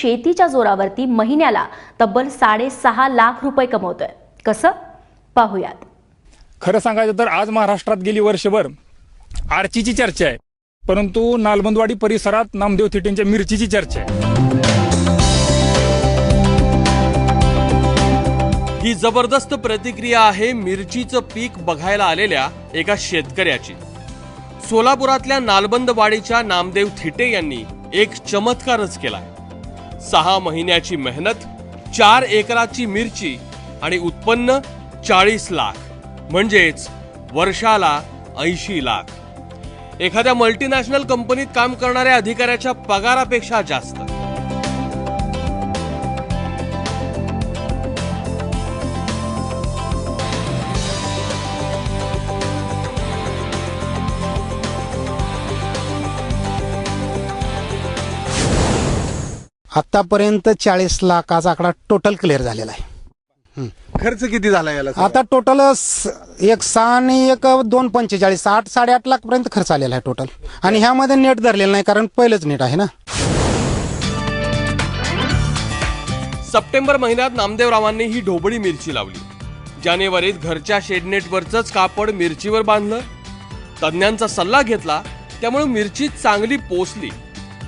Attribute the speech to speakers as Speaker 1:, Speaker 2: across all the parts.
Speaker 1: शेतीच्या जोरावरती महिन्याला तब्बल साडेसहा लाख रुपये कमवतोय. कसं? पाहूयात.
Speaker 2: खरं सांगायचं तर आज महाराष्ट्रात गेली वर्षभर आर्चीची चर्चा आहे. परंतु नालबंदवाडी परिसरात नामदेव थिटेंच्या मिरचीची चर्चा आहे.
Speaker 3: ही जबरदस्त प्रतिक्रिया आहे मिरचीचं पीक बघायला आलेल्या एका शेतकऱ्याची. सोलापुरातल्या नालबंदवाडीच्या नामदेव थिटे यांनी एक चमत्कारच केलाय. सहा महिन्याची मेहनत चार एकराची मिरची आणि उत्पन्न चाळीस लाख. म्हणजेच वर्षाला ऐंशी लाख. एखाद्या मल्टीनॅशनल कंपनीत काम करणाऱ्या अधिकाऱ्याच्या पगारापेक्षा जास्त.
Speaker 4: आतापर्यंत चाळीस लाखाचा आकडा टोटल क्लिअर झालेला आहे.
Speaker 5: खर्च किती झाला याला
Speaker 4: आता टोटल एक सहा आणि एक दोन पंचेचाळीस आठ साडेआठ लाख पर्यंत खर्च आलेला आहे टोटल आणि ह्यामध्ये नेट धरलेलं नाही कारण पहिलंच नेट आहे ना?
Speaker 3: सप्टेंबर महिन्यात नामदेवरावांनी ही ढोबळी मिरची लावली. जानेवारीत घरच्या शेडनेटवरचंच कापड मिरचीवर बांधलं. तज्ज्ञांचा सल्ला घेतला त्यामुळे मिरची चांगली पोचली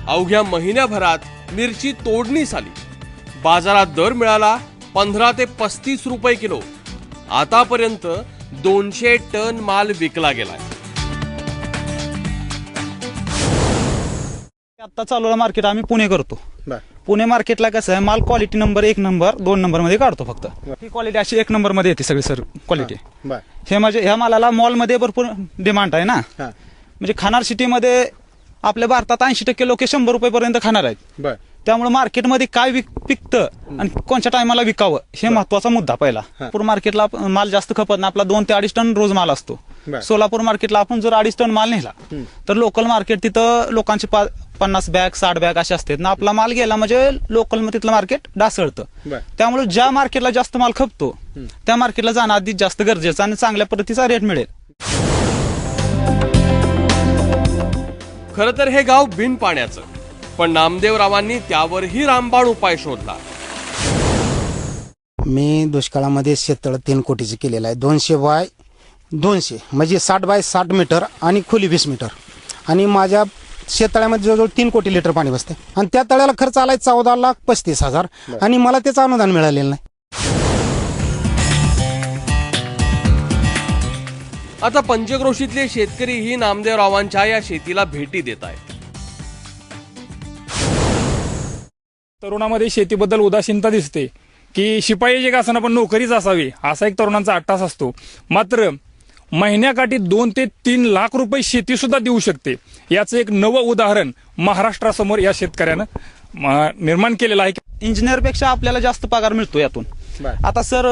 Speaker 3: अवघ्या महिन्याभरात मिरची तोडणीस आली. बाजारात दर मिळाला पंधरा ते पस्तीस रुपये किलो. आतापर्यंत दोनशे टन माल विकला गेलाय.
Speaker 6: आता चालू मार्केट आम्ही पुणे करतो. पुणे मार्केटला कसं आहे माल क्वालिटी नंबर एक नंबर दोन नंबरमध्ये काढतो फक्त. ही क्वालिटी अशी एक नंबरमध्ये येते सगळी सर क्वालिटी हे म्हणजे ह्या मालाला मॉलमध्ये भरपूर डिमांड आहे ना. म्हणजे खानार सिटीमध्ये आपल्या भारतात ऐंशी टक्के लोक शंभर रुपयेपर्यंत खाणार आहेत.
Speaker 5: बर.
Speaker 6: त्यामुळे मार्केटमध्ये काय विक पिकतं आणि कोणत्या टायमाला विकावं हे महत्त्वाचा मुद्दा पहिला. नागपूर मार्केटला आप- माल जास्त खपत ना आपला दोन ते अडीच टन रोज माल असतो.
Speaker 5: बर.
Speaker 6: सोलापूर मार्केटला आपण जर अडीच टन माल नेला तर लोकल मार्केट तिथं लोकांचे पा- पन्नास बॅग साठ बॅग असे असतात. ना आपला माल गेला म्हणजे लोकल तिथलं मार्केट डासळतं
Speaker 5: बर.
Speaker 6: त्यामुळे ज्या मार्केटला जास्त माल खपतो त्या मार्केटला जाणं आधी जास्त गरजेचं आणि चांगल्या पद्धतीचा रेट मिळेल.
Speaker 3: खरं तर हे गाव बिन पाण्याचं. पण नामदेवरावांनी त्यावरही रामबाण उपाय शोधला.
Speaker 4: मी दुष्काळामध्ये शेततळ तीन कोटीचे केलेलं आहे. दोनशे बाय दोनशे म्हणजे साठ बाय साठ मीटर आणि खोली वीस मीटर. आणि माझ्या शेततळ्यामध्ये जवळजवळ तीन कोटी लिटर पाणी बसते आणि त्या तळ्याला खर्च आलाय चौदा लाख पस्तीस हजार. आणि मला त्याचं अनुदान मिळालेलं नाही.
Speaker 3: आता पंचक्रोशीतले शेतकरीही नामदेवरावांच्या या शेतीला भेटी देत आहेत.
Speaker 2: तरुणामध्ये शेतीबद्दल उदासीनता दिसते की शिपाई जे का असताना पण नोकरीच असावी असा एक तरुणांचा अट्टास असतो. मात्र महिन्याकाठी दोन ते तीन लाख रुपये शेती सुद्धा देऊ शकते. याचं एक नवं उदाहरण महाराष्ट्रासमोर या शेतकऱ्यानं निर्माण केलेलं आहे.
Speaker 6: इंजिनियरपेक्षा आपल्याला जास्त पगार मिळतो यातून.
Speaker 5: बर.
Speaker 6: आता सर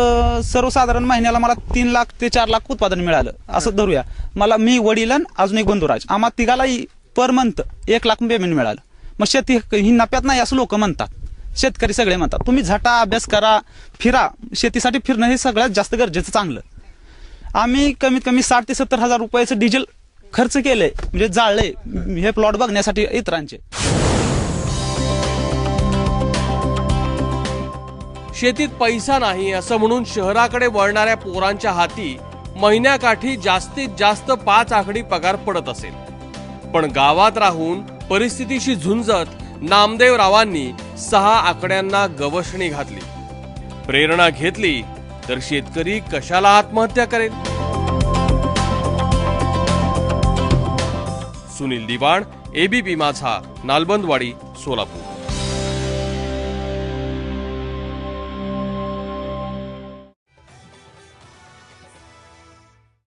Speaker 6: सर्वसाधारण महिन्याला मला तीन लाख ते चार लाख उत्पादन मिळालं. असं धरूया. मला मी वडील आणि अजून एक बंधुराज आम्हा तिघालाही पर मंथ एक लाख पेमेंट मिळालं. मग शेती ही नफ्यात नाही असं लोक म्हणतात. शेतकरी सगळे म्हणतात. तुम्ही झटा अभ्यास करा फिरा. शेतीसाठी फिरणं हे सगळ्यात जास्त गरजेचं चांगलं. आम्ही कमीत कमी साठ ते सत्तर हजार रुपयाचं डिझेल खर्च केलंय. म्हणजे जाळले हे प्लॉट बघण्यासाठी इतरांचे.
Speaker 3: शेतीत पैसा नाही असं म्हणून शहराकडे वळणाऱ्या पोरांच्या हाती महिन्याकाठी जास्तीत जास्त पाच आकडी पगार पडत असेल. पण गावात राहून परिस्थितीशी झुंजत नामदेव रावांनी सहा आकड्यांना गवसणी घातली. प्रेरणा घेतली तर शेतकरी कशाला आत्महत्या करेल? सुनील दिवाण एबीपी माझा नालबंदवाडी सोलापूर.